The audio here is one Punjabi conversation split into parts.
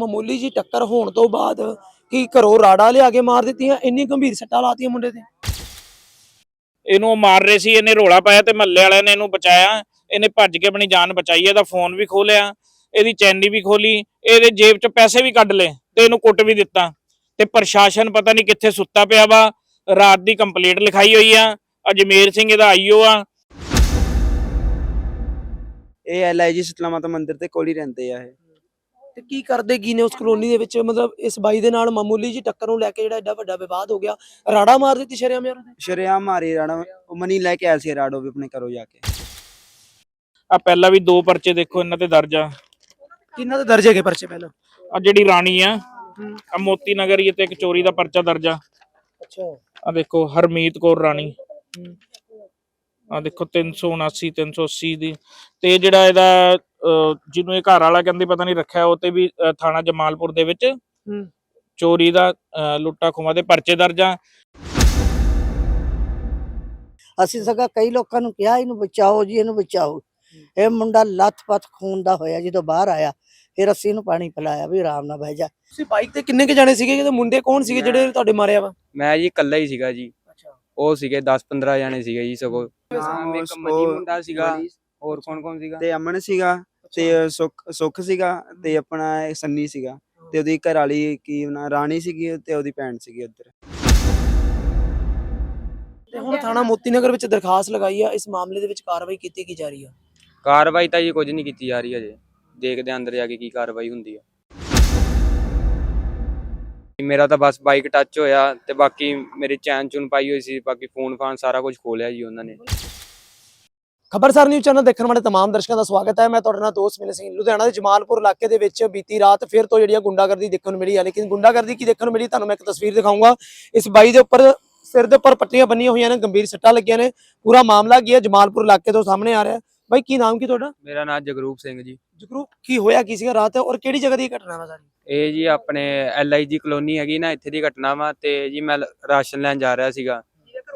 ਮਾਮੂਲੀ ਜੀ ਟੱਕਰ ਹੋਣ ਤੋਂ ਬਾਅਦ ਕੀ ਘਰੋਂ ਰਾੜਾ ਲਿਆ ਕੇ ਮਾਰ ਦਿੱਤੀਆਂ ਇੰਨੀ ਗੰਭੀਰ ਸੱਟਾਂ ਲਾਤੀਆਂ ਮੁੰਡੇ ਤੇ। ਇਹਨੂੰ ਮਾਰ ਰਹੇ ਸੀ ਇਹਨੇ ਰੋਲਾ ਪਾਇਆ ਤੇ ਮੱਲੇ ਵਾਲਿਆਂ ਨੇ ਇਹਨੂੰ ਬਚਾਇਆ। ਇਹਨੇ ਭੱਜ ਕੇ ਆਪਣੀ ਜਾਨ ਬਚਾਈ ਇਹਦਾ ਫੋਨ ਵੀ ਖੋਲਿਆ ਇਹਦੀ ਚੈਨੀ ਵੀ ਖੋਲੀ ਇਹਦੇ ਜੇਬ 'ਚ ਪੈਸੇ ਵੀ ਕੱਢ ਲਏ ਤੇ ਇਹਨੂੰ ਕੁੱਟ ਵੀ ਦਿੱਤਾ। ਤੇ ਪ੍ਰਸ਼ਾਸਨ ਪਤਾ ਨਹੀਂ ਕਿੱਥੇ ਸੁੱਤਾ ਪਿਆ ਵਾ ਰਾਤ ਦੀ ਕੰਪਲੀਟ ਲਿਖਾਈ ਹੋਈ ਆ ਅਜਮੇਰ ਸਿੰਘ ਇਹਦਾ ਆਈਓ ਆ। ਇਹ ਐਲਆਈਜੀ ਸ਼ੀਤਲਾ ਮਾਤਾ ਮੰਦਿਰ ਦੇ ਕੋਲ ਹੀ ਰਹਿੰਦੇ ਆ ਇਹ। ਤੇ ਕੀ ਕਰਦੇ ਕੀ ਨੇ ਉਸ ਕਲੋਨੀ ਦੇ ਵਿੱਚ? ਮਤਲਬ ਇਸ ਬਾਈ ਦੇ ਨਾਲ ਮਾਮੂਲੀ ਜੀ ਟੱਕਰ ਨੂੰ ਲੈ ਕੇ ਜਿਹੜਾ ਐਡਾ ਵੱਡਾ ਵਿਵਾਦ ਹੋ ਗਿਆ। ਰਾੜਾ ਮਾਰ ਦਿੱਤੀ ਸ਼ਰਿਆਮ ਯਾਰ ਉਹਦੇ ਸ਼ਰੇਆਮ ਮਾਰੀ ਰਾਣਾ ਉਹ ਮਨੀ ਲੈ ਕੇ ਆਇਆ ਸੀ ਰਾੜੋ ਵੀ ਆਪਣੇ ਘਰੋਂ ਜਾ ਕੇ। ਆ ਪਹਿਲਾਂ ਵੀ ਦੋ ਪਰਚੇ ਦੇਖੋ ਇਹਨਾਂ ਤੇ ਦਰਜ ਆ। ਕਿੰਨਾ ਦੇ ਦਰਜੇ ਕੇ ਪਰਚੇ ਪਹਿਲਾਂ? ਆ ਜਿਹੜੀ ਰਾਣੀ ਆ ਆ ਮੋਤੀ ਨਗਰ ਤੇ ਇੱਕ ਚੋਰੀ ਦਾ ਪਰਚਾ ਦਰਜ ਆ। ਅੱਛਾ। ਆ ਦੇਖੋ ਹਰਮੀਤ ਕੌਰ ਰਾਣੀ। ਆ ਦੇਖੋ 379 380 ਦੀ। ਤੇ ਜਿਹੜਾ ਇਹਦਾ ਜਿਹਨੂੰ ਇਹ ਘਰ ਵਾਲਾ ਕਹਿੰਦੇ ਪਤਾ ਨਹੀਂ ਰੱਖਿਆ ਉਹ ਤੇ ਵੀ ਥਾਣਾ ਜਮਾਲਪੁਰ ਦੇ ਵਿੱਚ। ਚੋਰੀ ਦਾ ਲੁੱਟਾ ਖੋਹਾਂ ਦੇ ਪਰਚੇ ਦਰਜ ਆ। ਅਸੀਂ ਸਗਾ ਕਈ ਲੋਕਾਂ ਨੂੰ ਕਿਹਾ ਇਹਨੂੰ ਬਚਾਓ ਜੀ ਇਹਨੂੰ ਬਚਾਓ। ਇਹ ਮੁੰਡਾ ਲੱਥ-ਪੱਥ ਖੂਨ ਦਾ ਹੋਇਆ ਜਦੋਂ ਬਾਹਰ ਆਇਆ। ਫਿਰ ਅਸੀਂ ਇਹਨੂੰ ਪਾਣੀ ਪਿਲਾਇਆ ਵੀ ਆਰਾਮ ਨਾਲ ਬਹਿ ਜਾ। ਤੁਸੀਂ ਬਾਈਕ ਤੇ ਕਿੰਨੇ ਕੇ ਜਾਣੇ ਸੀਗੇ? ਜਿਹੜੇ ਮੁੰਡੇ ਕੌਣ ਸੀਗੇ ਜਿਹੜੇ ਤੁਹਾਡੇ ਮਾਰਿਆ ਵਾ? ਮੈਂ ਜੀ ਇਕੱਲਾ ਹੀ ਸੀਗਾ ਜੀ। ਉਹ ਸੀਗੇ 10 15 ਜਾਣੇ ਸੀਗੇ ਜੀ ਸਗੋਂ। ਨਾਮ ਇੱਕ ਮਨੀ ਮੁੰਡਾ ਸੀਗਾ ਹੋਰ ਕੌਣ ਕੌਣ ਸੀਗਾ? ਤੇ ਅਮਨ ਸੀਗਾ ਤੇ ਸੁਖ ਸੁਖ ਸੀਗਾ ਤੇ ਆਪਣਾ ਇਹ ਸੰਨੀ ਸੀਗਾ ਤੇ ਉਹਦੀ ਘਰ ਵਾਲੀ ਕੀ ਨਾ ਰਾਣੀ ਸੀਗੀ ਤੇ ਉਹਦੀ ਭੈਣ ਸੀਗੀ ਉੱਧਰ। ਤੇ ਹੁਣ ਥਾਣਾ ਮੋਤੀ ਨਗਰ ਵਿੱਚ ਦਰਖਾਸਤ ਲਗਾਈ ਆ ਇਸ ਮਾਮਲੇ ਦੇ ਵਿੱਚ ਕਾਰਵਾਈ ਕੀਤੀ ਕੀ ਜਾ ਰਹੀ ਆ? ਕਾਰਵਾਈ ਤਾਂ ਜੀ ਕੁਝ ਨਹੀਂ ਕੀਤੀ ਜਾ ਰਹੀ ਅਜੇ ਦੇਖਦੇ ਅੰਦਰ ਜਾ ਕੇ ਕੀ ਕਾਰਵਾਈ ਹੁੰਦੀ ਆ। ਮੇਰਾ ਤਾਂ ਬਸ ਬਾਈਕ ਟੱਚ ਹੋਇਆ ਤੇ ਬਾਕੀ ਮੇਰੇ ਚੈਨ ਚੁਨ ਪਾਈ ਹੋਈ ਸੀ, ਬਾਕੀ ਫੋਨ ਫਾਨ ਸਾਰਾ ਕੁਝ ਖੋਲਿਆ ਜੀ ਉਹਨਾਂ ਨੇ। ਖਬਰਸਾਰ ਨਿਊਜ਼ ਚੈਨਲ ਦੇਖਣ ਵਾਲੇ ਤਮਾਮ ਦਰਸ਼ਕਾਂ ਦਾ ਸਵਾਗਤ ਹੈ। ਮੈਂ ਤੁਹਾਡੇ ਨਾਲ ਦੋਸਤ ਮਿਲੇ ਸਿੰਘ ਲੁਧਿਆਣਾ ਦੇ ਜਮਾਲਪੁਰ ਇਲਾਕੇ ਦੇ ਵਿੱਚ ਬੀਤੀ ਰਾਤ ਫਿਰ ਤੋਂ ਜਿਹੜੀ ਗੁੰਡਾਗਰਦੀ ਦੇਖਣ ਨੂੰ ਮਿਲੀ ਹੈ ਲੇਕਿਨ ਗੁੰਡਾਗਰਦੀ ਕੀ ਦੇਖਣ ਨੂੰ ਮਿਲੀ ਤੁਹਾਨੂੰ ਮੈਂ ਇੱਕ ਤਸਵੀਰ ਦਿਖਾਉਂਗਾ ਇਸ ਬਾਈ ਦੇ ਉੱਪਰ ਸਿਰ ਦੇ ਉੱਪਰ ਪੱਟੀਆਂ ਬੰਨੀਆਂ ਹੋਈਆਂ ਨੇ, ਗੰਭੀਰ ਸੱਟਾਂ ਲੱਗੀਆਂ ਨੇ। ਪੂਰਾ ਮਾਮਲਾ ਕੀ ਹੈ ਜਮਾਲਪੁਰ ਇਲਾਕੇ ਤੋਂ ਸਾਹਮਣੇ ਆ ਰਿਹਾ। ਬਾਈ ਕੀ ਨਾਮ ਕੀ ਤੁਹਾਡਾ? ਮੇਰਾ ਨਾਮ ਜਗਰੂਪ ਸਿੰਘ ਜੀ। ਜਗਰੂ ਕੀ ਹੋਇਆ ਕੀ ਸੀਗਾ? ਰਾਤ ਔਰ ਕਿਹੜੀ ਜਗ੍ਹਾ ਦੀ ਘਟਨਾ ਵਾ ਸਾਰੀ? ਇਹ ਜੀ ਆਪਣੇ ਐਲਆਈਜੀ ਕਲੋਨੀ ਹੈਗੀ ਨਾ ਇੱਥੇ ਦੀ ਘਟਨਾ ਵਾ ਤੇ ਜੀ ਮੈਂ ਰਾਸ਼ਨ ਲੈਣ ਜਾ ਰਿਹਾ ਸੀਗਾ।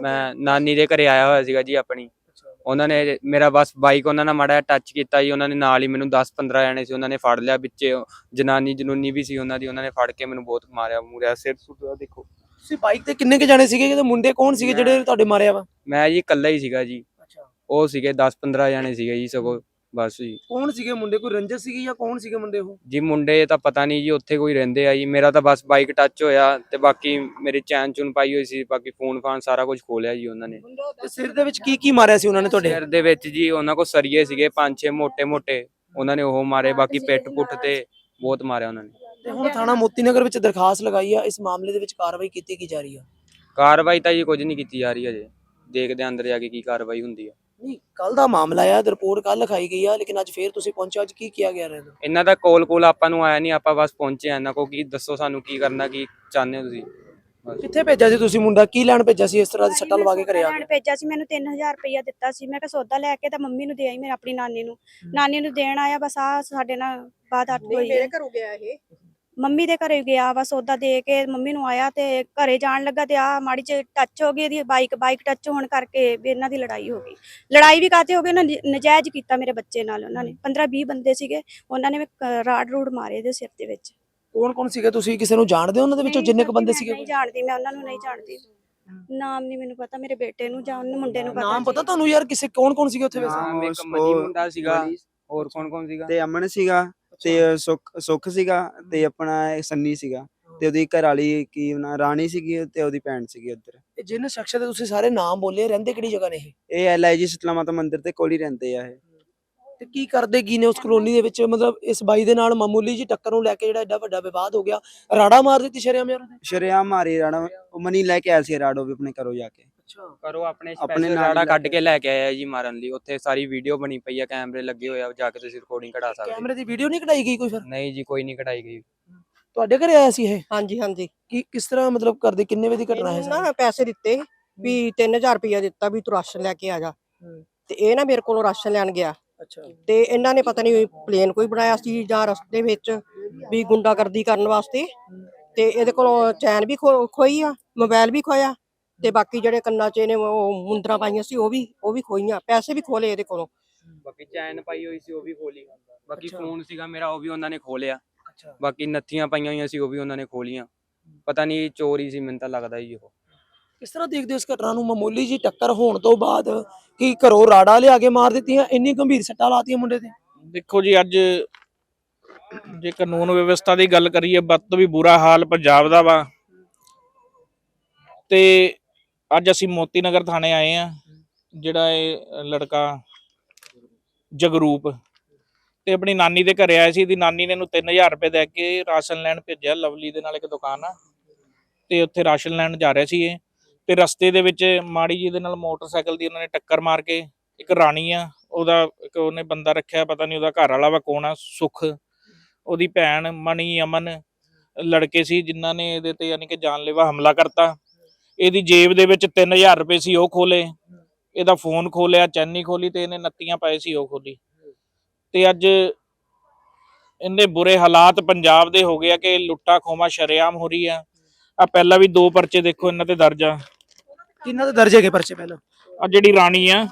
ਮੈਂ ਨਾਨੀ ਦੇ ਘਰੇ ਆਇਆ ਹੋਇਆ ਸੀਗਾ ਜੀ ਆਪਣੀ। ਉਹਨਾਂ ਨੇ ਮੇਰਾ ਬਸ ਬਾਈਕ ਉਹਨਾਂ ਨਾਲ ਮਾੜਾ ਟੱਚ ਕੀਤਾ ਜੀ। ਉਹਨਾਂ ਨੇ ਨਾਲ ਹੀ ਮੈਨੂੰ 10 15 ਜਣੇ ਸੀ ਉਹਨਾਂ ਨੇ ਫੜ ਲਿਆ ਵਿੱਚੇ। ਜਨਾਨੀ ਜਨੂਨੀ ਵੀ ਸੀ ਉਹਨਾਂ ਦੀ ਉਹਨਾਂ ਨੇ ਫੜ ਕੇ ਮੈਨੂੰ ਬਹੁਤ ਮਾਰਿਆ ਮੂਰਿਆ ਸਿਰ ਸੁੱਟ ਦੇਖੋ। ਤੁਸੀਂ ਬਾਈਕ ਤੇ ਕਿੰਨੇ ਕੇ ਜਾਣੇ ਸੀਗੇ? ਜਿਹੜੇ ਮੁੰਡੇ ਕੌਣ ਸੀਗੇ ਜਿਹੜੇ ਤੁਹਾਡੇ ਮਾਰਿਆ ਵਾ? ਮੈਂ ਜੀ ਇਕੱਲਾ ਹੀ ਸੀਗਾ ਜੀ। ਉਹ ਸੀਗੇ 10-15 ਜਾਣੇ ਸੀਗੇ ਜੀ ਸਗੋ ਬਸ ਜੀ। ਕੌਣ ਸੀਗੇ ਮੁੰਡੇ? ਕੋਈ ਰੰਜਸ ਸੀਗੀ ਜਾਂ ਕੌਣ ਸੀਗੇ ਮੁੰਡੇ ਉਹ? ਜੀ ਮੁੰਡੇ ਤਾਂ ਪਤਾ ਨਹੀਂ ਜੀ ਉੱਥੇ ਕੋਈ ਰਹਿੰਦੇ ਆ ਜੀ। ਮੇਰਾ ਤਾਂ ਬਸ ਬਾਈਕ ਟੱਚ ਹੋਇਆ ਤੇ ਬਾਕੀ ਮੇਰੇ ਚੈਨ ਚੁਨ ਪਾਈ ਹੋਈ ਸੀ ਬਾਕੀ ਫੋਨ ਫਾਨ ਸਾਰਾ ਕੁਝ ਖੋਲਿਆ ਜੀ ਉਹਨਾਂ ਨੇ। ਸਿਰ ਦੇ ਵਿੱਚ ਕੀ ਕੀ ਮਾਰਿਆ ਸੀ ਉਹਨਾਂ ਨੇ ਤੁਹਾਡੇ? ਸਿਰ ਦੇ ਵਿੱਚ ਜੀ ਉਹਨਾਂ ਕੋ ਸਰੀਏ ਸੀਗੇ ਪੰਜ ਛੇ ਮੋٹے ਮੋٹے ਉਹਨਾਂ ਨੇ ਉਹ ਮਾਰੇ ਬਾਕੀ ਪਿੱਟ ਪੁੱਟ ਤੇ ਬਹੁਤ ਮਾਰਿਆ ਉਹਨਾਂ ਨੇ। ਤੇ ਹੁਣ ਥਾਣਾ ਮੋਤੀ ਨਗਰ ਵਿੱਚ ਦਰਖਾਸਤ ਲਗਾਈ ਆ ਇਸ ਮਾਮਲੇ ਦੇ ਵਿੱਚ ਕਾਰਵਾਈ ਕੀਤੀ ਕੀ ਜਾ ਰਹੀ ਆ? ਕਾਰਵਾਈ ਤਾਂ ਜੀ ਕੁਝ ਨਹੀਂ ਕੀਤੀ ਜਾ ਰਹੀ ਅਜੇ ਦੇਖਦੇ ਅੰਦਰ ਜਾ ਕੇ ਕੀ ਕਾਰਵਾਈ ਹੁੰਦੀ ਆ। ਨਹੀਂ ਕੱਲ ਦਾ ਮਾਮਲਾ ਆ ਰਿਪੋਰਟ ਕੱਲ ਲਿਖਾਈ ਗਈ ਆ ਲੇਕਿਨ ਅੱਜ ਫੇਰ ਤੁਸੀਂ ਪਹੁੰਚੇ ਅੱਜ ਕੀ ਕੀਤਾ ਗਿਆ ਰਹਿੰਦਾ? ਇਹਨਾਂ ਦਾ ਕੋਲ ਕੋਲ ਆਪਾਂ ਨੂੰ ਆਇਆ ਨਹੀਂ ਆਪਾਂ ਬਸ ਪਹੁੰਚੇ ਆ ਇਹਨਾਂ ਕੋ ਕੀ ਦੱਸੋ ਸਾਨੂੰ ਕੀ ਕਰਨਾ ਕੀ ਚਾਹੁੰਦੇ ਹੋ ਤੁਸੀਂ? ਕਿੱਥੇ ਭੇਜਿਆ ਸੀ ਤੁਸੀਂ ਮੁੰਡਾ? ਕੀ ਲੈਣ ਭੇਜਿਆ ਸੀ ਇਸ ਤਰ੍ਹਾਂ ਦੀ ਸੱਟਾਂ ਲਵਾ ਕੇ ਘਰੇ ਆ ਲੈਣ ਗਿਆ ਭੇਜਿਆ ਸੀ ਮੈਨੂੰ 3000 ਰੁਪਇਆ ਦਿੱਤਾ ਸੀ ਮੈਂ ਕਿਹਾ ਸੌਦਾ ਲੈ ਕੇ ਤਾਂ ਮੰਮੀ ਨੂੰ ਦੇ ਆਈ ਮੈਂ ਆਪਣੀ ਨਾਨੀ ਨੂੰ। ਨਾਨੀ ਨੂੰ ਦੇਣ ਆਇਆ ਬਸ ਆ ਸਾਡੇ ਨਾਲ ਬਾਤ ਅੱਟ ਹੋਈ ਹੈ। ਘਰੋਂ ਗਿਆ ਇਹ। ਮੰਮੀ ਦੇ ਘਰੇ ਗਿਆ ਵਾ ਸੌਦਾ ਦੇ ਕੇ ਮੰਮੀ ਨੂੰ ਆਇਆ ਤੇ ਘਰੇ ਜਾਣ ਲੱਗਾ ਤੇ ਆ ਮਾੜੀ ਚ ਟੱਚ ਹੋ ਗਈ ਇਹਦੀ ਬਾਈਕ ਬਾਈਕ ਟੱਚ ਹੋਣ ਕਰਕੇ ਵੀ ਇਹਨਾਂ ਦੀ ਲੜਾਈ ਹੋ ਗਈ। ਲੜਾਈ ਵੀ ਕਾਤੇ ਹੋ ਗਈ? ਉਹਨਾਂ ਨੇ ਨਜਾਇਜ਼ ਕੀਤਾ ਮੇਰੇ ਬੱਚੇ ਨਾਲ ਉਹਨਾਂ ਨੇ। 15 20 ਬੰਦੇ ਸੀਗੇ ਉਹਨਾਂ ਨੇ ਰਾੜ ਰੂੜ ਮਾਰੇ ਇਹਦੇ ਸਿਰ ਦੇ ਵਿੱਚ। ਕੌਣ ਕੌਣ ਸੀਗੇ ਤੁਸੀਂ? ਕਿਸੇ ਨੂੰ ਜਾਣਦੇ ਹੋ ਉਹਨਾਂ ਦੇ ਵਿੱਚੋਂ ਜਿੰਨੇ ਕੁ ਬੰਦੇ ਸੀਗੇ? ਨਹੀਂ ਜਾਣਦੀ ਮੈਂ ਉਹਨਾਂ ਨੂੰ ਨਹੀਂ ਜਾਣਦੀ। ਨਾਮ ਨਹੀਂ ਮੈਨੂੰ ਪਤਾ ਮੇਰੇ ਬੇਟੇ ਨੂੰ ਜਾਂ ਉਹਨੂੰ ਮੁੰਡੇ ਨੂੰ ਪਤਾ ਨਾਮ। ਪਤਾ ਤੁਹਾਨੂੰ ਯਾਰ ਕਿਸੇ ਕੌਣ ਕੌਣ ਸੀਗੇ ਉੱਥੇ ਵੈਸੇ? ਨਾਮ ਇੱਕ ਮਨੀ ਮੁੰਡਾ ਸੀਗਾ ਹੋਰ ਕੌਣ ਕੌਣ ਸੀਗਾ? ਤੇ ਅਮਨ ਸੀਗਾ। ਤੇ ਸੁਖ ਸੁਖ ਸੀਗਾ ਤੇ ਆਪਣਾ ਸੰਨੀ ਸੀਗਾ ਤੇ ਉਹਦੀ ਘਰ ਵਾਲੀ ਕੀ ਨਾ ਰਾਣੀ ਸੀਗੀ ਤੇ ਉਹਦੀ ਭੈਣ ਸੀਗੀ ਉੱਧਰ। ਇਹ ਜਿਨ ਸ਼ਖਸ ਦੇ ਤੁਸੀਂ ਸਾਰੇ ਨਾਮ ਬੋਲੇ ਰਹਿੰਦੇ ਕਿਹੜੀ ਜਗ੍ਹਾ ਨੇ ਇਹ? ਇਹ ਐਲਆਈਜੀ ਸ਼ੀਤਲਾ ਮਾਤਾ ਮੰਦਿਰ ਦੇ ਕੋਲ ਹੀ ਰਹਿੰਦੇ ਆ ਇਹ। ਤੇ ਕੀ ਕਰਦੇ ਕੀ ਨੇ ਉਸ ਕਲੋਨੀ ਦੇ ਵਿੱਚ? ਮਤਲਬ ਇਸ ਬਾਈ ਦੇ ਨਾਲ ਮਾਮੂਲੀ ਜੀ ਟੱਕਰ ਨੂੰ ਲੈ ਕੇ ਜਿਹੜਾ ਐਡਾ ਵੱਡਾ ਵਿਵਾਦ ਹੋ ਗਿਆ ਰਾੜਾ ਮਾਰ ਦਿੱਤੀ ਸ਼ਰਿਆਮ ਯਾਰ ਉਹਦੇ ਸ਼ਰੇਆਮ ਮਾਰੀ ਰਾਣਾ ਉਹ ਮਨੀ ਲੈ ਕੇ ਆਇਆ ਸੀ ਰਾੜੋ ਵੀ ਆਪਣੇ ਘਰੋਂ ਜਾ ਕੇ। ਅੱਛਾ। ਕਰੋ ਆਪਣੇ ਆਪਣੇ ਸਪੈਸ਼ਲ ਨਾਲ ਰਾੜਾ ਕੱਢ ਕੇ ਲੈ ਕੇ ਆਇਆ ਜੀ ਮਾਰਨ ਲਈ। ਉੱਥੇ ਸਾਰੀ ਵੀਡੀਓ ਬਣੀ ਪਈ ਆ ਕੈਮਰੇ ਲੱਗੇ ਹੋਏ ਆ ਜਾ ਕੇ ਤੁਸੀਂ ਰਿਕਾਰਡਿੰਗ ਕਢਾ ਸਕਦੇ ਹੋ। ਕੈਮਰੇ ਦੀ ਵੀਡੀਓ ਨਹੀਂ ਕਢਾਈ ਗਈ ਕੋਈ ਫਿਰ? ਨਹੀਂ ਜੀ ਕੋਈ ਨਹੀਂ ਕਢਾਈ ਗਈ। ਤੁਹਾਡੇ ਘਰੇ ਆਇਆ ਸੀ ਇਹ? ਹਾਂਜੀ ਹਾਂਜੀ। ਕੀ ਕਿਸ ਤਰ੍ਹਾਂ ਮਤਲਬ ਕਰਦੇ ਕਿੰਨੇ ਵਜੇ ਦੀ ਘਟਨਾ ਹੈ ਇਹਨੂੰ ਸਾਰੀ? ਨਾ ਪੈਸੇ ਦਿੱਤੇ ਵੀ 3000 ਰੁਪਇਆ ਦਿੱਤਾ ਵੀ ਤੂੰ ਰਾਸ਼ਨ ਲੈ ਕੇ ਆ ਜਾ। ਤੇ ਇਹ ਨਾ ਮੇਰੇ ਕੋਲੋਂ ਰਾਸ਼ਨ ਲੈਣ ਗਿਆ। ਅੱਛਾ। ਤੇ ਇਹਨਾਂ ਨੇ ਪਤਾ ਨਹੀਂ ਪਲੇਨ ਕੋਈ ਬਣਾਇਆ ਸੀ ਜਾਂ ਰਸਤੇ ਵਿੱਚ ਵੀ ਗੁੰਡਾਗਰਦੀ ਕਰਨ ਵਾਸਤੇ। ਤੇ ਇਹਦੇ ਕੋਲੋਂ ਚੈਨ ਵੀ ਖੋ- ਖੋਈ ਆ ਮੋਬਾਈਲ ਵੀ ਖੋਇਆ। ਤੇ ਬਾਕੀ ਜਿਹੜੇ ਕੰਨਾਂ 'ਚ ਇਹਨੇ ਉਹ ਮੁੰਦਰਾਂ ਪਾਈਆਂ ਸੀ ਉਹ ਵੀ ਉਹ ਵੀ ਖੋਈਆਂ ਪੈਸੇ ਵੀ ਖੋਲੇ ਇਹਦੇ ਕੋਲੋਂ। ਬਾਕੀ ਚੈਨ ਪਾਈ ਹੋਈ ਸੀ ਉਹ ਵੀ ਖੋਲੀ ਬਾਕੀ। ਫੋਨ ਸੀਗਾ ਮੇਰਾ ਉਹ ਵੀ ਉਹਨਾਂ ਨੇ ਖੋਲਿਆ ਅੱਛਾ। ਬਾਕੀ ਨੱਥੀਆਂ ਪਾਈਆਂ ਹੋਈਆਂ ਸੀ ਉਹ ਵੀ ਉਹਨਾਂ ਨੇ ਖੋਲੀਆਂ ਪਤਾ ਨਹੀਂ ਚੋਰੀ ਸੀ ਮੈਨੂੰ ਤਾਂ ਲੱਗਦਾ ਜੀ ਉਹ। ਕਿਸ ਤਰ੍ਹਾਂ ਦੇਖਦੇ ਹੋ ਇਸ ਘਟਨਾ ਨੂੰ? ਮਾਮੂਲੀ ਜੀ ਟੱਕਰ ਹੋਣ ਤੋਂ ਬਾਅਦ ਕੀ ਘਰੋਂ ਰਾੜਾ ਲਿਆ ਕੇ ਮਾਰ ਦਿੱਤੀਆਂ ਇੰਨੀ ਗੰਭੀਰ ਸੱਟਾਂ ਲਾਤੀਆਂ ਮੁੰਡੇ ਤੇ? ਦੇਖੋ ਜੀ ਅੱਜ ਜੇ ਕਾਨੂੰਨ ਵਿਵਸਥਾ ਦੀ ਗੱਲ ਕਰੀਏ ਬਦ ਤੋਂ ਵੀ ਬੁਰਾ ਹਾਲ ਪੰਜਾਬ ਦਾ ਵਾ। ਤੇ ਅੱਜ ਅਸੀਂ ਮੋਤੀ ਨਗਰ ਥਾਣੇ ਆਏ ਆ ਜਿਹੜਾ ਇਹ ਲੜਕਾ ਜਗਰੂਪ ਤੇ ਆਪਣੀ ਨਾਨੀ ਦੇ ਘਰੇ ਆਇਆ ਸੀ, ਇਹਦੀ ਨਾਨੀ ਨੇ ਇਹਨੂੰ 3000 ਰੁਪਏ ਦੇ ਕੇ ਰਾਸ਼ਨ ਲੈਣ ਭੇਜਿਆ, ਲਵਲੀ ਦੇ ਨਾਲ ਇੱਕ ਦੁਕਾਨ ਆ ਤੇ ਉੱਥੇ ਰਾਸ਼ਨ ਲੈਣ ਜਾ ਰਿਹਾ ਸੀ ਇਹ ਤੇ ਰਸਤੇ ਦੇ ਵਿੱਚ ਮਾੜੀ ਜੀ ਦੇ ਨਾਲ ਮੋਟਰਸਾਈਕਲ ਦੀ ਉਹਨਾਂ ਨੇ ਟੱਕਰ ਮਾਰ ਕੇ ਇੱਕ ਰਾਣੀ ਆ, ਉਹਦਾ ਇੱਕ ਉਹਨੇ ਬੰਦਾ ਰੱਖਿਆ, ਪਤਾ ਨਹੀਂ ਉਹਦਾ ਘਰ ਵਾਲਾ ਵਾ ਕੌਣ ਆ, ਸੁਖ, ਉਹਦੀ ਭੈਣ ਮਣੀ ਅਮਨ ਲੜਕੇ ਸੀ, ਜਿਨ੍ਹਾਂ ਨੇ ਇਹਦੇ ਤੇ ਯਾਨੀ ਕਿ ਜਾਨਲੇਵਾ ਹਮਲਾ ਕਰਤਾ। ਇਹਦੀ ਜੇਬ ਦੇ ਵਿੱਚ 3000 ਰੁਪਏ ਸੀ ਉਹ ਖੋਲੇ। ਇਹਦਾ ਫੋਨ ਖੋਲਿਆ ਚੈਨੀ ਖੋਲੀ ਤੇ ਇਹਨੇ ਨੱਤੀਆਂ ਪਾਏ ਸੀ ਉਹ ਖੋਲੀ। ਤੇ ਅੱਜ ਇੰਨੇ ਬੁਰੇ ਹਾਲਾਤ ਪੰਜਾਬ ਦੇ ਹੋ ਗਏ ਆ ਕਿ ਲੁੱਟਾ ਖੋਮਾ ਸ਼ਰੇਆਮ ਹੋ ਰਹੀ ਆ। ਆ ਪਹਿਲਾਂ ਵੀ ਦੋ ਪਰਚੇ ਦੇਖੋ ਇਹਨਾਂ ਤੇ ਦਰਜ ਆ। ਕਿੰਨਾ ਦੇ ਦਰਜੇ ਕੇ ਪਰਚੇ ਪਹਿਲਾਂ? ਆ ਜਿਹੜੀ ਰਾਣੀ ਆ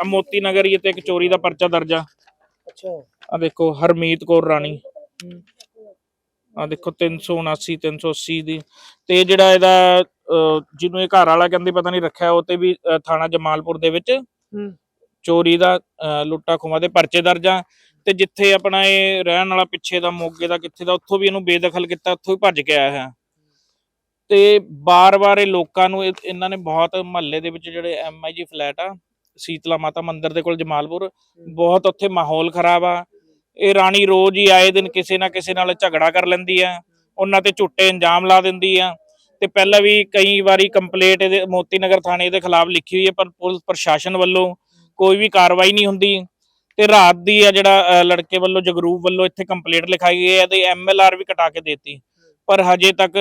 ਆ ਮੋਤੀ ਨਗਰ ਹੀ ਤੇ ਇੱਕ ਚੋਰੀ ਦਾ ਪਰਚਾ ਦਰਜ ਆ। ਅੱਛਾ। ਆ ਦੇਖੋ ਹਰਮੀਤ ਕੌਰ ਰਾਣੀ। ਆ ਦੇਖੋ 379 380 ਦੀ। ਤੇ ਇਹ ਜਿਹੜਾ ਇਹਦਾ ਜਿਹਨੂੰ ਇਹ ਘਰ ਵਾਲਾ ਕਹਿੰਦੇ ਪਤਾ ਨਹੀਂ ਰੱਖਿਆ ਉਹ ਤੇ ਵੀ ਥਾਣਾ ਜਮਾਲਪੁਰ ਦੇ ਵਿੱਚ ਚੋਰੀ ਦਾ ਲੁੱਟਾ ਖੋਹਾਂ ਦੇ ਪਰਚੇ ਦਰਜ ਆ ਤੇ ਜਿੱਥੇ ਆਪਣਾ ਇਹ ਰਹਿਣ ਵਾਲਾ ਪਿੱਛੇ ਦਾ ਮੋਗੇ ਦਾ ਕਿੱਥੇ ਦਾ ਉੱਥੋਂ ਵੀ ਇਹਨੂੰ ਬੇਦਖਲ ਕੀਤਾ ਉੱਥੋਂ ਹੀ ਭੱਜ ਕੇ ਆਇਆ ਹੈ ਤੇ ਬਾਰ-ਬਾਰ ਇਹ ਲੋਕਾਂ ਨੂੰ ਇਹ- ਇਹਨਾਂ ਨੇ ਬਹੁਤ ਮਹੱਲੇ ਦੇ ਵਿੱਚ ਜਿਹੜੇ ਐਮਆਈਜੀ ਫਲੈਟ ਆ ਸੀਤਲਾ ਮਾਤਾ ਮੰਦਿਰ ਦੇ ਕੋਲ ਜਮਾਲਪੁਰ ਬਹੁਤ ਉੱਥੇ ਮਾਹੌਲ ਖਰਾਬ ਆ। ਇਹ ਰਾਣੀ ਰੋਜ਼ ਹੀ ਆਏ ਦਿਨ ਕਿਸੇ ਨਾ ਕਿਸੇ ਨਾਲ ਝਗੜਾ ਕਰ ਲੈਂਦੀ ਆ ਉਹਨਾਂ ਤੇ ਝੁੱਟੇ ਇੰਜਾਮ ਲਾ ਦਿੰਦੀ ਆ। ਤੇ ਪਹਿਲਾਂ ਵੀ ਕਈ ਵਾਰੀ ਕੰਪਲੇਂਟ ਇਹਦੇ ਮੋਤੀ ਨਗਰ ਥਾਣੇ ਦੇ ਖਿਲਾਫ ਲਿਖੀ ਹੋਈ ਹੈ, ਪਰ ਪੁਲਿਸ ਪ੍ਰਸ਼ਾਸਨ ਵੱਲੋਂ ਕੋਈ ਵੀ ਕਾਰਵਾਈ ਨਹੀਂ ਹੁੰਦੀ। ਤੇ ਰਾਤ ਦੀ ਆ ਜਿਹੜਾ ਲੜਕੇ ਵੱਲੋਂ, ਜਗਰੂਪ ਵੱਲੋਂ ਇੱਥੇ ਕੰਪਲੇਂਟ ਲਿਖਾਈ ਗਈ ਹੈ ਤੇ ਐਮਐਲਆਰ ਵੀ ਕਟਾ ਕੇ ਦੇਤੀ। ਪਰ ਹਜੇ ਤੱਕ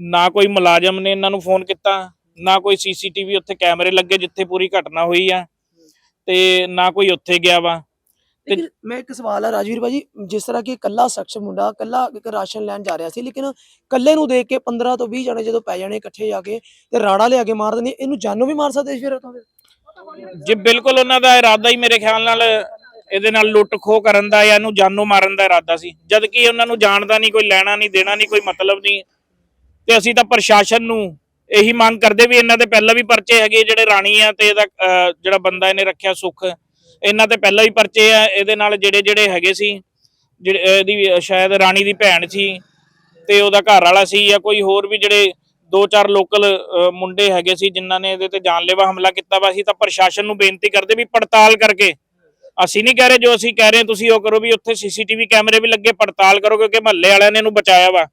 ਨਾ ਕੋਈ ਮੁਲਾਜ਼ਮ ਨੇ ਇਹਨਾਂ ਨੂੰ ਫੋਨ ਕੀਤਾ, ਨਾ ਕੋਈ ਸੀਸੀਟੀਵੀ ਉੱਥੇ ਕੈਮਰੇ ਲੱਗੇ ਜਿੱਥੇ ਪੂਰੀ ਘਟਨਾ ਹੋਈ ਆ। ਤੇ ਨਾ ਕੋਈ ਉੱਥੇ ਗਿਆ ਵਾ। ਲੇਕਿਨ ਮੈਂ ਇੱਕ ਸਵਾਲ ਆ ਰਾਜਵੀਰ ਭਾਜੀ ਜਿਸ ਤਰ੍ਹਾਂ ਕਿ ਇਕੱਲਾ ਸ਼ਖਸ ਮੁੰਡਾ ਇਕੱਲਾ ਇੱਕ ਰਾਸ਼ਨ ਲੈਣ ਜਾ ਰਿਹਾ ਸੀ ਲੇਕਿਨ ਇਕੱਲੇ ਨੂੰ ਦੇਖ ਕੇ 15 ਤੋਂ 20 ਜਣੇ ਜਦੋਂ ਪੈ ਜਾਣੇ ਇਕੱਠੇ ਜਾ ਕੇ ਤੇ ਰਾੜਾ ਲਿਆ ਕੇ ਮਾਰ ਦਿੰਦੇ ਇਹਨੂੰ ਜਾਨੋਂ ਵੀ ਮਾਰ ਸਕਦੇ ਫਿਰ ਫਿਰ ਜੇ ਬਿਲਕੁਲ ਉਹਨਾਂ ਦਾ ਇਰਾਦਾ ਹੀ ਮੇਰੇ ਖਿਆਲ ਨਾਲ ਇਹਦੇ ਨਾਲ ਲੁੱਟ ਖੋਹ ਕਰਨ ਦਾ ਜਾਂ ਇਹਨੂੰ ਜਾਨੋਂ ਮਾਰਨ ਦਾ ਇਰਾਦਾ ਸੀ। ਜਦ ਕਿ ਉਹਨਾਂ ਨੂੰ ਜਾਣਦਾ ਨਹੀਂ ਕੋਈ ਲੈਣਾ ਨਹੀਂ ਦੇਣਾ ਨਹੀਂ ਕੋਈ ਮਤਲਬ ਨਹੀਂ। ਤੇ ਅਸੀਂ ਤਾਂ ਪ੍ਰਸ਼ਾਸਨ ਨੂੰ ਇਹੀ ਮੰਗ ਕਰਦੇ ਵੀ ਇਹਨਾਂ ਦੇ ਪਹਿਲਾਂ ਵੀ ਪਰਚੇ ਹੈਗੇ ਜਿਹੜੇ ਰਾਣੀ ਆ ਤੇ ਇਹਦਾ ਜਿਹੜਾ ਬੰਦਾ ਇਹਨੇ ਰੱਖਿਆ ਸੁੱਖ। ਇਹਨਾਂ ਤੇ ਪਹਿਲਾਂ ਹੀ ਪਰਚੇ ਆ, ਇਹਦੇ ਨਾਲ ਜਿਹੜੇ ਜਿਹੜੇ ਹੈਗੇ ਸੀ, ਜਿਹੜੇ ਇਹਦੀ ਸ਼ਾਇਦ ਰਾਣੀ ਦੀ ਭੈਣ ਸੀ ਤੇ ਉਹਦਾ ਘਰ ਵਾਲਾ ਸੀ ਜਾਂ ਕੋਈ ਹੋਰ ਵੀ ਜਿਹੜੇ ਦੋ ਚਾਰ ਲੋਕਲ ਮੁੰਡੇ ਹੈਗੇ ਸੀ ਜਿਨ੍ਹਾਂ ਨੇ ਇਹਦੇ ਤੇ ਜਾਨਲੇਵਾ ਹਮਲਾ ਕੀਤਾ ਵਾ ਸੀ ਤਾਂ ਪ੍ਰਸ਼ਾਸਨ ਨੂੰ ਬੇਨਤੀ ਕਰਦੇ ਵੀ ਪੜਤਾਲ ਕਰਕੇ, ਅਸੀਂ ਨਹੀਂ ਕਹਿ ਰਹੇ ਜੋ ਅਸੀਂ ਕਹਿ ਰਹੇ ਤੁਸੀਂ ਉਹ ਕਰੋ ਵੀ ਉੱਥੇ ਸੀਸੀਟੀਵੀ ਕੈਮਰੇ ਵੀ ਲੱਗੇ, ਪੜਤਾਲ ਕਰੋ ਕਿਉਂਕਿ ਮਹੱਲੇ ਵਾਲਿਆਂ ਨੇ ਇਹਨੂੰ ਬਚਾਇਆ ਵਾ।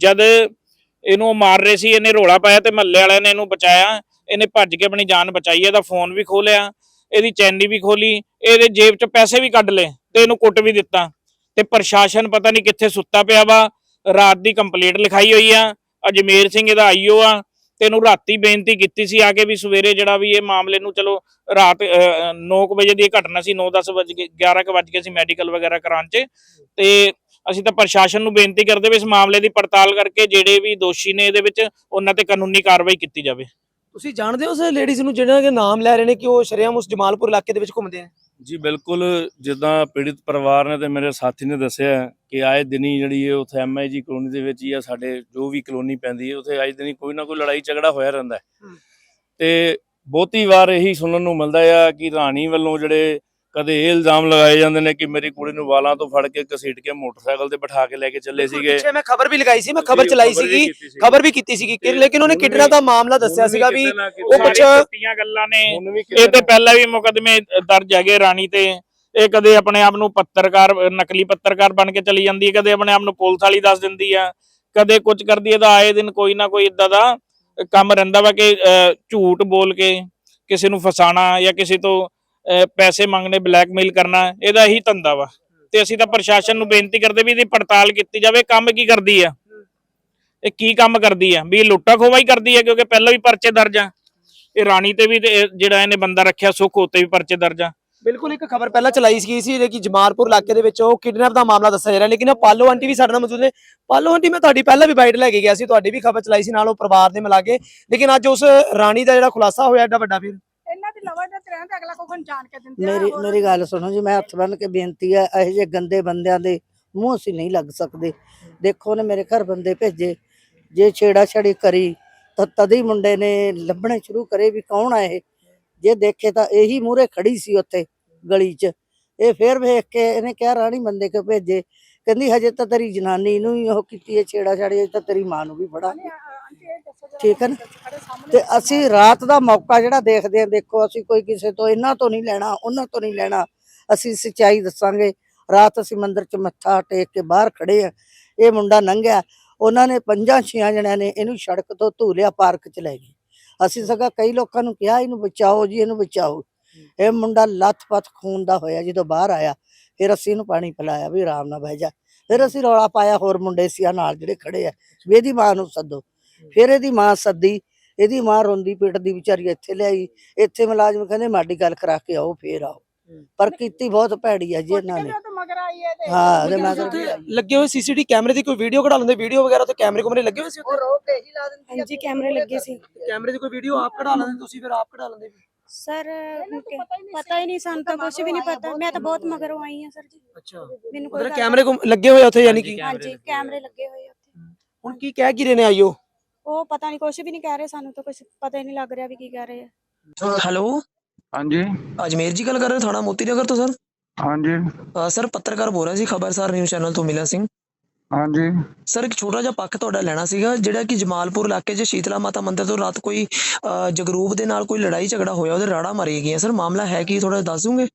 ਜਦ ਇਹਨੂੰ ਉਹ ਮਾਰ ਰਹੇ ਸੀ, ਇਹਨੇ ਰੋਲਾ ਪਾਇਆ ਤੇ ਮਹੱਲੇ ਵਾਲਿਆਂ ਨੇ ਇਹਨੂੰ ਬਚਾਇਆ, ਇਹਨੇ ਭੱਜ ਕੇ ਆਪਣੀ ਜਾਨ ਬਚਾਈ, ਇਹਦਾ ਫੋਨ ਵੀ ਖੋਲਿਆ ਇਹਦੀ ਚੈਨੀ ਵੀ ਖੋਲੀ, ਇਹਦੇ ਜੇਬ 'ਚ ਪੈਸੇ ਵੀ ਕੱਢ ਲਏ ਤੇ ਇਹਨੂੰ ਕੁੱਟ ਵੀ ਦਿੱਤਾ। ਤੇ ਪ੍ਰਸ਼ਾਸਨ ਪਤਾ ਨਹੀਂ ਕਿੱਥੇ ਸੁੱਤਾ ਪਿਆ ਵਾ, ਰਾਤ ਦੀ ਕੰਪਲੀਟ ਲਿਖਾਈ ਹੋਈ ਆ, ਅਜਮੇਰ ਸਿੰਘ ਇਹਦਾ ਆਈਓ ਆ, ਤੇ ਇਹਨੂੰ ਰਾਤੀ ਬੇਨਤੀ ਕੀਤੀ ਸੀ ਆ ਕੇ ਵੀ ਸਵੇਰੇ ਜਿਹੜਾ ਵੀ ਇਹ ਮਾਮਲੇ ਨੂੰ ਚਲੋ ਰਾਤ 9 ਵਜੇ ਦੀ ਇਹ ਘਟਨਾ ਸੀ 9:10 ਵਜੇ 11 ਵਜੇ ਕੇ ਸੀ ਮੈਡੀਕਲ ਵਗੈਰਾ ਕਰਾਉਣ 'ਚ, ਤੇ ਅਸੀਂ ਤਾਂ ਪ੍ਰਸ਼ਾਸਨ ਨੂੰ ਬੇਨਤੀ ਕਰਦੇ ਵੀ ਇਸ ਮਾਮਲੇ ਦੀ ਪੜਤਾਲ ਕਰਕੇ ਜਿਹੜੇ ਵੀ ਦੋਸ਼ੀ ਨੇ ਇਹਦੇ ਵਿੱਚ ਉਹਨਾਂ ਤੇ ਕਾਨੂੰਨੀ ਕਾਰਵਾਈ ਕੀਤੀ ਜਾਵੇ। ਤੁਸੀਂ ਜਾਣਦੇ ਹੋ ਉਸ ਲੇਡੀਜ਼ ਨੂੰ ਜਿਹੜਾ ਕਿ ਨਾਮ ਲੈ ਰਹੇ ਨੇ ਕਿ ਉਹ ਸ਼ਰੇਆਮ ਉਸ ਜਮਾਲਪੁਰ ਇਲਾਕੇ ਦੇ ਵਿੱਚ ਘੁੰਮਦੇ ਨੇ ਜੀ ਬਿਲਕੁਲ ਜਿੱਦਾਂ ਪੀੜਿਤ ਪਰਿਵਾਰ ਨੇ ਤੇ ਮੇਰੇ ਸਾਥੀ ਨੇ ਦੱਸਿਆ ਕਿ ਆਏ ਦਿਨੀ ਜਿਹੜੀ ਹੈ ਉੱਥੇ ਐਮਆਈਜੀ ਕਲੋਨੀ ਦੇ ਵਿੱਚ ਹੀ ਆ ਸਾਡੇ ਜੋ ਵੀ ਕਲੋਨੀ ਪੈਂਦੀ ਹੈ ਉੱਥੇ ਆਏ ਦਿਨੀ ਕੋਈ ਨਾ ਕੋਈ ਲੜਾਈ ਝਗੜਾ ਹੋਇਆ ਰਹਿੰਦਾ ਹੈ। ਤੇ ਬਹੁਤੀ ਵਾਰ ਇਹੀ ਸੁਣਨ ਨੂੰ ਮਿਲਦਾ ਆ ਕਿ ਰਾਣੀ ਵੱਲੋਂ ਜਿਹੜੇ ਕਦੇ ਇਹ ਇਲਜ਼ਾਮ ਲਗਾਏ ਜਾਂਦੇ ਨੇ ਕਿ ਮੇਰੀ ਕੁੜੀ ਨੂੰ ਵਾਲਾਂ ਤੋਂ ਫੜ ਕੇ ਘਸੀਟ ਕੇ ਮੋਟਰਸਾਈਕਲ ਤੇ ਬਿਠਾ ਕੇ ਲੈ ਕੇ ਚੱਲੇ ਸੀਗੇ। ਪਿੱਛੇ ਮੈਂ ਖਬਰ ਵੀ ਲਗਾਈ ਸੀ ਮੈਂ ਖਬਰ ਚਲਾਈ ਸੀਗੀ। ਖਬਰ ਵੀ ਕੀਤੀ ਸੀਗੀ ਕਿ ਲੇਕਿਨ ਉਹਨੇ ਵੀ- ਦਾ ਮਾਮਲਾ ਦੱਸਿਆ ਸੀਗਾ ਵੀ ਉਹ ਕੁਛ- ਸਾਰੀਆਂ ਛੁੱਟੀਆਂ ਗੱਲਾਂ ਨੇ। ਹੁਣ ਵੀ ਇਹ ਤੇ ਪਹਿਲਾਂ ਵੀ ਮੁਕਦਮੇ ਦਰਜ ਹੈਗੇ ਰਾਣੀ ਤੇ। ਇਹ ਕਦੇ ਆਪਣੇ ਆਪ ਨੂੰ ਪੱਤਰਕਾਰ ਨਕਲੀ ਪੱਤਰਕਾਰ ਬਣ ਕੇ ਚਲੀ ਜਾਂਦੀ ਹੈ ਕਦੇ ਆਪਣੇ ਆਪ ਨੂੰ ਪੁਲਿਸ ਵਾਲੀ ਦੱਸ ਦਿੰਦੀ ਆ ਕਦੇ ਕੁਝ ਕਰਦੀ ਹੈ ਤਾਂ ਆਏ ਦਿਨ ਕੋਈ ਨਾ ਕੋਈ ਇਦਾਂ ਦਾ ਕੰਮ ਰਹਿੰਦਾ ਵਾ ਕਿ ਅਹ, ਝੂਠ ਬੋਲ ਕੇ ਕਿਸੇ ਨੂੰ ਫਸਾਣਾ ਜਾਂ ਕਿਸੇ ਤੋਂ ਪੈਸੇ ਮੰਗਣੇ ਬਲੈਕਮੇਲ ਕਰਨਾ, ਇਹਦਾ ਹੀ ਧੰਦਾ ਵਾ। ਤੇ ਅਸੀਂ ਤਾਂ ਪ੍ਰਸ਼ਾਸਨ ਨੂੰ ਬੇਨਤੀ ਕਰਦੇ ਵੀ ਇਹਦੀ ਪੜਤਾਲ ਕੀਤੀ ਜਾਵੇ, ਕੰਮ ਕੀ ਕਰਦੀ ਆ? ਇਹ ਕੀ ਕੰਮ ਕਰਦੀ ਆ? ਵੀ ਇਹ ਲੁੱਟਾ ਖੋਵਾ ਹੀ ਕਰਦੀ ਆ, ਕਿਉਂਕਿ ਪਹਿਲਾਂ ਵੀ ਪਰਚੇ ਦਰਜ ਆ। ਇਹ ਰਾਣੀ ਤੇ ਵੀ ਜਿਹੜਾ ਇਹਨੇ ਬੰਦਾ ਰੱਖਿਆ, ਸੁੱਖ ਉੱਤੇ ਵੀ ਪਰਚੇ ਦਰਜ ਆ। ਬਿਲਕੁਲ, ਇੱਕ ਖਬਰ ਪਹਿਲਾਂ ਚਲਾਈ ਸੀ ਸੀ ਕਿ ਜਮਾਲਪੁਰ ਇਲਾਕੇ ਦੇ ਵਿੱਚ ਉਹ ਕਿਡਨੈਪ ਦਾ ਮਾਮਲਾ ਦੱਸਿਆ ਜਾ ਰਿਹਾ, ਲੇਕਿਨ ਇਹ ਪਾਲੋ ਆਂਟੀ ਵੀ ਸਾਡੇ ਨਾਲ ਮੌਜੂਦ ਨੇ। ਪਾਲੋ ਆਂਟੀ, ਮੈਂ ਤੁਹਾਡੀ ਪਹਿਲਾਂ ਵੀ ਬਾਈਟ ਲੈ ਕੇ ਗਿਆ ਸੀ, ਤੁਹਾਡੀ ਵੀ ਖਬਰ ਚਲਾਈ ਸੀ, ਨਾਲ ਉਹ ਪਰਿਵਾਰ ਦੇ ਮਿਲਾ ਕੇ। ਲੇਕਿਨ ਅੱਜ ਉਸ ਰਾਣੀ ਦਾ ਜਿਹੜਾ ਖੁਲਾਸਾ ਹੋਇਆ, ਐਡਾ ਵੱਡਾ ਫਿਰ? ਤੇ ਅਗਲਾ ਕੋਈ ਜਾਣ ਕੇ ਦਿੰਦੇ ਮੇਰੀ ਗੱਲ ਸੁਣੋ ਜੀ ਮੈਂ ਹੱਥ ਬੰਨ ਕੇ ਬੇਨਤੀ ਹੈ ਇਹੋ ਜਿਹੇ ਗੰਦੇ ਬੰਦਿਆਂ ਦੇ ਮੂੰਹ ਅਸੀਂ ਨਹੀਂ ਲੱਗ ਸਕਦੇ। ਦੇਖੋ ਉਹਨੇ ਮੇਰੇ ਘਰ ਬੰਦੇ ਭੇਜੇ ਜੇ ਛੇੜਾ ਛੜੀ ਕਰੀ ਤਾਂ ਤਦ ਹੀ ਮੁੰਡੇ ਨੇ ਲੱਭਣੇ ਸ਼ੁਰੂ ਕਰੇ ਵੀ ਕੌਣ ਆ ਇਹ? ਜੇ ਦੇਖੇ ਤਾਂ ਇਹੀ ਮੂਰੇ ਖੜੀ ਸੀ ਉੱਥੇ ਗਲੀ 'ਚ। ਇਹ ਫੇਰ ਵੇਖ ਕੇ ਇਹਨੇ ਕਿਹਾ ਰਾਣੀ ਬੰਦੇ ਕੋ ਭੇਜੇ? ਕਹਿੰਦੀ ਹਜੇ ਤਾਂ ਤੇਰੀ ਜਨਾਨੀ ਨੂੰ ਹੀ ਉਹ ਕੀਤੀ ਹੈ ਛੇੜਾ ਛਾੜੀ ਤਾਂ ਤੇਰੀ ਮਾਂ ਨੂੰ ਵੀ ਫੜਾਂਗੇ ਠੀਕ ਹੈ ਨਾ? ਤੇ ਅਸੀਂ ਰਾਤ ਦਾ ਮੌਕਾ ਜਿਹੜਾ ਦੇਖਦੇ ਹਾਂ, ਦੇਖੋ ਅਸੀਂ ਕੋਈ ਕਿਸੇ ਤੋਂ ਇਹਨਾਂ ਤੋਂ ਨਹੀਂ ਲੈਣਾ, ਉਹਨਾਂ ਤੋਂ ਨਹੀਂ ਲੈਣਾ। ਅਸੀਂ ਸੱਚਾਈ ਦੱਸਾਂਗੇ, ਰਾਤ ਅਸੀਂ ਮੰਦਿਰ 'ਚ ਮੱਥਾ ਟੇਕ ਕੇ ਬਾਹਰ ਖੜੇ ਆ ਇਹ ਮੁੰਡਾ ਲੰਘਿਆ ਉਹਨਾਂ ਨੇ ਪੰਜਾਂ ਛੀਆਂ ਜਣਿਆਂ ਨੇ ਇਹਨੂੰ ਸੜਕ ਤੋਂ ਧੂ ਲਿਆ ਪਾਰਕ 'ਚ ਲੈ ਗਏ। ਅਸੀਂ ਸਗਾ ਕਈ ਲੋਕਾਂ ਨੂੰ ਕਿਹਾ, ਇਹਨੂੰ ਬਚਾਓ ਜੀ, ਇਹਨੂੰ ਬਚਾਓ। ਇਹ ਮੁੰਡਾ ਲੱਥ-ਪੱਥ ਖੂਨ ਦਾ ਹੋਇਆ ਜਦੋਂ ਬਾਹਰ ਆਇਆ, ਫਿਰ ਅਸੀਂ ਇਹਨੂੰ ਪਾਣੀ ਪਿਲਾਇਆ ਵੀ ਆਰਾਮ ਨਾਲ ਬਹਿ ਜਾ। ਫਿਰ ਅਸੀਂ ਰੌਲਾ ਪਾਇਆ ਹੋਰ ਮੁੰਡੇ ਸੀ ਆ ਨਾਲ ਜਿਹੜੇ ਖੜੇ ਆ, ਵੀ ਇਹਦੀ ਮਾਂ ਨੂੰ ਸੱਦੋ। ਫਿਰ ਇਹਦੀ ਮਾਂ ਸੱਦੀ ਇਹਦੀ ਮਾਂ ਰੋਂਦੀ ਪਿੱਟਦੀ ਵਿਚਾਰੀ ਇੱਥੇ ਲਿਆਈ ਇੱਥੇ ਮੁਲਾਜ਼ਮ ਕਹਿੰਦੇ ਮਾਡੀ ਗੱਲ ਕਰਾ ਕੇ ਆਓ ਫੇਰ ਆਓ। ਪਰ ਕੀਤੀ ਬਹੁਤ ਭੈੜੀ ਆ ਜੀ ਇਹਨਾਂ ਨੇ। ਹਾਂ ਵੀ ਆਈ। ਲੱਗੇ ਹੋਏ ਸੀਸੀਟੀ ਕੈਮਰੇ ਦੀ ਕੋਈ ਵੀਡੀਓ ਕਢਾ ਲੈਂਦੇ ਵੀਡੀਓ ਵਗੈਰਾ ਤੇ ਕੈਮਰੇ ਕੁਮਰੇ ਲੱਗੇ ਹੋਏ ਸੀ ਉੱਥੇ? ਰੋਕ ਕੇ ਹੀ ਲਾ ਦਿੰਦੀ ਹਾਂਜੀ ਕੈਮਰੇ ਲੱਗੇ ਸੀ। ਕੈਮਰੇ ਦੀ ਕੋਈ ਵੀਡੀਓ ਆਪ ਕਢਾ ਲੈਂਦੇ ਤੁਸੀਂ ਫਿਰ ਆਪ ਕਢਾ ਲੈਂਦੇ। ਸਰ ਪਤਾ ਹੀ ਨਹੀਂ ਸਾਨੂੰ ਤਾਂ ਕੁਝ ਵੀ ਨਹੀਂ ਪਤਾ। ਮੈਂ ਤਾਂ ਬਹੁਤ ਮਗਰੋਂ ਆਈ ਹਾਂ ਸਰ ਜੀ। ਅੱਛਾ। ਮੈਨੂੰ ਕੋਈ ਕੈਮਰੇ ਕੁਮ- ਲੱਗੇ ਹੋਏ ਉੱਥੇ ਯਾਨੀ ਕਿ? ਹਾਂਜੀ ਕੈਮਰੇ ਲੱਗੇ ਹੋਏ ਆ ਉੱਥੇ। ਹੁਣ ਕੀ ਕਹਿ ਕੀ ਰਹੇ ਨੇ ਆਈਓ? ਉਹ ਪਤਾ ਨਹੀਂ ਕੁਝ ਵੀ ਨਹੀਂ ਕਹਿ ਰਹੇ ਸਾਨੂੰ ਤਾਂ ਕੁਝ ਪਤਾ ਹੀ ਨਹੀਂ ਲੱਗ ਰਿਹਾ ਵੀ ਕੀ ਕਹਿ ਰਹੇ ਆ। ਹੈਲੋ? ਹਾਂਜੀ। ਅਜਮੇਰ ਜੀ ਗੱਲ ਕਰ ਰਹੇ ਹੋ ਥਾਣਾ ਮੋਤੀ ਨਗਰ ਤੋਂ ਸਰ? ਹਾਂਜੀ। ਅ, ਸਰ ਪੱਤਰਕਾਰ ਬੋਲ ਰਿਹਾ ਸੀ ਖਬਰਸਾਰ ਨਿਊਜ਼ ਚੈਨਲ ਤੋਂ ਮਿਲਨ ਸਿੰਘ। ਹਾਂਜੀ। ਸਰ ਇੱਕ ਛੋਟਾ ਜਿਹਾ ਪੱਖ ਤੁਹਾਡਾ ਲੈਣਾ ਸੀਗਾ ਜਿਹੜਾ ਕਿ ਜਮਾਲਪੁਰ ਇਲਾਕੇ 'ਚ ਸ਼ੀਤਲਾ ਮਾਤਾ ਮੰਦਿਰ ਤੋਂ ਰਾਤ ਕੋਈ ਅ, ਜਗਰੂਪ ਦੇ ਨਾਲ ਕੋਈ ਲੜਾਈ ਝਗੜਾ ਹੋਇਆ ਉਹਦੇ ਰਾੜਾ ਮਾਰੀ ਗਈਆਂ। ਸਰ ਮਾਮਲਾ ਹੈ ਕੀ ਥੋੜਾ ਦੱਸ ਦੂੰਗੇ?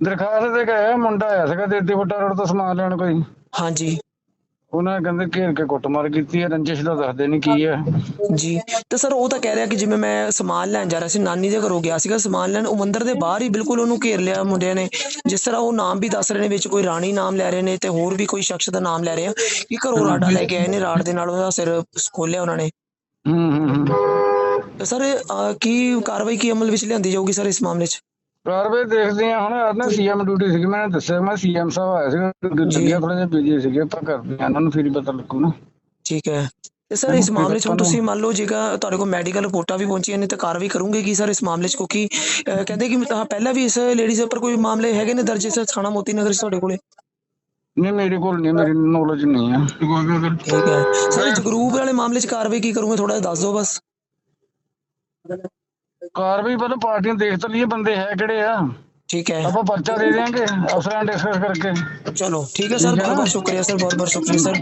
ਦਰਖਾਸਤ ਦੇ ਗਿਆ ਮੁੰਡਾ ਆਇਆ ਸੀਗਾ ਦੇਦੀ ਵੱਡਾ ਰੋਡ ਤੋਂ ਸਮਾਨ ਲੈਣ ਕੋਈ। ਹਾਂਜੀ। ਉਹਨਾਂ ਨੇ ਕਹਿੰਦੇ ਘੇਰ ਕੇ ਕੁੱਟਮਾਰ ਕੀਤੀ ਹੈ ਰੰਜਿਸ਼ ਦਾ ਦੱਸਦੇ ਨਹੀਂ ਕੀ ਹੈ। ਜੀ ਤੇ ਸਰ ਉਹ ਤਾਂ ਕਹਿ ਰਿਹਾ ਕਿ ਜਿਵੇਂ ਮੈਂ ਸਮਾਨ ਲੈਣ ਜਾ ਰਿਹਾ ਸੀ ਨਾਨੀ ਦੇ ਘਰੋਂ ਗਿਆ ਸੀਗਾ ਸਮਾਨ ਲੈਣ ਉਹ ਮੰਦਿਰ ਦੇ ਬਾਹਰ ਹੀ ਬਿਲਕੁਲ ਉਹਨੂੰ ਘੇਰ ਲਿਆ ਮੁੰਡਿਆਂ ਨੇ। ਜਿਸ ਤਰ੍ਹਾਂ ਉਹ ਨਾਮ ਵੀ ਦੱਸ ਰਹੇ ਨੇ ਵਿੱਚ ਕੋਈ ਰਾਣੀ ਨਾਮ ਲੈ ਰਹੇ ਨੇ ਤੇ ਹੋਰ ਵੀ ਕੋਈ ਸ਼ਖਸ ਦਾ ਨਾਮ ਲੈ ਰਹੇ ਆ ਕਿ ਘਰੋਂ ਰਾੜਾ ਲੈ ਕੇ ਆਏ ਨੇ ਰਾੜ ਦੇ ਨਾਲ ਉਹਦਾ ਸਿਰ ਖੋਲਿਆ ਉਹਨਾਂ ਨੇ। ਹੂੰ ਹੂੰ ਸਰ ਕੀ ਕਾਰਵਾਈ ਕੀ ਅਮਲ ਵਿੱਚ ਲਿਆਂਦੀ ਜਾਊਗੀ ਸਰ ਇਸ ਮਾਮਲੇ 'ਚ? ਕਾਰਵਾਈ ਦੇਖਦੇ ਆ ਹੁਣ ਅੱਜ ਨਾ ਸੀਐਮ ਡਿਊਟੀ ਸੀਗੀ ਮੈਂ ਦੱਸਿਆ ਮੈਂ ਸੀਐਮ ਸਾਹਿਬ ਆਇਆ ਸੀਗਾ ਲੱਗਿਆ ਥੋੜਾ ਜਿਹਾ ਬਿਜ਼ੀ ਸੀਗੇ ਆਪਾਂ ਕਰਦੇ ਆ ਇਹਨਾਂ ਨੂੰ ਫਿਰ ਹੀ ਪਤਾ ਲੱਗੂ ਨਾ। ਠੀਕ ਹੈ। ਤੇ ਸਰ ਇਸ ਮਾਮਲੇ 'ਚ ਹੁਣ ਤੁਸੀਂ ਮੰਨ ਲਓ ਜੇਕਰ ਤੁਹਾਡੇ ਕੋਲ ਮੈਡੀਕਲ ਰਿਪੋਰਟਾਂ ਵੀ ਪਹੁੰਚੀਆਂ ਨੇ ਤਾਂ ਕਾਰਵਾਈ ਕਰੋਗੇ ਕੀ ਸਰ ਇਸ ਮਾਮਲੇ 'ਚ? ਕਿਉਂਕਿ ਕਹਿੰਦੇ ਕਿ ਤਾਂ ਪਹਿਲਾਂ ਵੀ ਇਸ ਲੇਡੀਜ਼ ਉੱਪਰ ਕੋਈ ਮਾਮਲੇ ਹੈਗੇ ਨੇ ਦਰਜ ਇਸ ਥਾਣਾ ਮੋਤੀ ਨਗਰ 'ਚ ਤੁਹਾਡੇ ਕੋਲੇ? ਨਹੀਂ ਮੇਰੇ ਕੋਲ ਨਹੀਂ ਮੇਰੀ ਨੌਲੇਜ ਨਹੀਂ ਆ। ਠੀਕ ਹੈ ਸਰ। ਜਗਰੂਪ ਵਾਲੇ ਮਾਮਲੇ 'ਚ ਕਾਰਵਾਈ ਕੀ ਕਰੋਗੇ ਥੋੜਾ ਦੱਸ ਦਿਓ ਬਸ। ਕਾਰਵਾਈ ਪਹਿਲਾਂ ਪਾਰਟੀਆਂ ਦੇਖ ਤਾਂ ਲਈਏ ਬੰਦੇ ਹੈ ਕਿਹੜੇ ਆ। ਠੀਕ ਹੈ। ਆਪਾਂ ਪਰਚਾ ਦੇ ਦਿਆਂਗੇ ਅਫਸਰਾਂ ਡਿਸਕਸ ਕਰਕੇ। ਚਲੋ ਠੀਕ ਹੈ ਸਰ ਬਹੁਤ ਬਹੁਤ ਸ਼ੁਕਰੀਆ ਸਰ ਬਹੁਤ ਬਹੁਤ ਸ਼ੁਕਰੀਆ ਸਰ।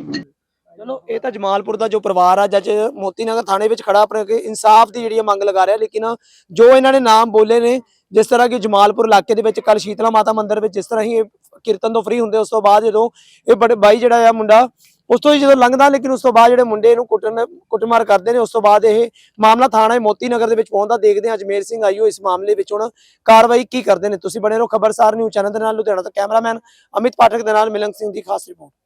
ਚਲੋ ਇਹ ਤਾਂ ਜਮਾਲਪੁਰ ਦਾ ਜੋ ਪਰਿਵਾਰ ਆ ਜੱਜ ਮੋਤੀ ਨਗਰ ਥਾਣੇ ਵਿੱਚ ਖੜਾ ਆਪਣੇ ਕੇ ਇਨਸਾਫ ਦੀ ਜਿਹੜੀ ਆ ਮੰਗ ਲਗਾ ਰਿਹਾ ਲੇਕਿਨ ਜੋ ਇਹਨਾਂ ਨੇ ਨਾਮ ਬੋਲੇ ਨੇ ਜਿਸ ਤਰ੍ਹਾਂ ਕਿ ਜਮਾਲਪੁਰ ਇਲਾਕੇ ਦੇ ਵਿੱਚ ਕੱਲ ਸ਼ੀਤਲਾ ਮਾਤਾ ਮੰਦਿਰ ਵਿੱਚ ਜਿਸ ਤਰ੍ਹਾਂ ਹੀ ਇਹ ਕੀਰਤਨ ਤੋਂ ਫ੍ਰੀ ਹੁੰਦੇ ਉਸ ਤੋਂ ਬਾਅਦ ਜਦੋਂ ਇਹ ਬੜੇ ਬਾਈ ਜਿਹੜਾ ਆ ਮੁੰਡਾ ਉਸ ਤੋਂ ਹੀ ਜਦੋਂ ਲੰਘਦਾ, ਲੇਕਿਨ ਉਸ ਤੋਂ ਬਾਅਦ ਜਿਹੜੇ ਮੁੰਡੇ ਇਹਨੂੰ ਕੁੱਟਣ, ਕੁੱਟਮਾਰ ਕਰਦੇ ਨੇ, ਉਸ ਤੋਂ ਬਾਅਦ ਇਹ ਮਾਮਲਾ ਥਾਣਾ ਮੋਤੀ ਨਗਰ ਦੇ ਵਿੱਚ ਪਹੁੰਚਦਾ। ਦੇਖਦੇ ਹਾਂ ਅਜਮੇਰ ਸਿੰਘ ਆਈਓ ਇਸ ਮਾਮਲੇ ਵਿੱਚ ਹੁਣ ਕਾਰਵਾਈ ਕੀ ਕਰਦੇ ਨੇ। ਤੁਸੀਂ ਬਣੇ ਰਹੋ ਖਬਰਸਾਰ ਨਿਊਜ਼ ਚੈਨਲ ਦੇ ਨਾਲ, ਲੁਧਿਆਣਾ ਤੋਂ ਕੈਮਰਾਮੈਨ ਅਮਿਤ ਪਾਠਕ ਦੇ ਨਾਲ ਮਿਲੰਗ ਸਿੰਘ ਦੀ ਖਾਸ ਰਿਪੋਰਟ।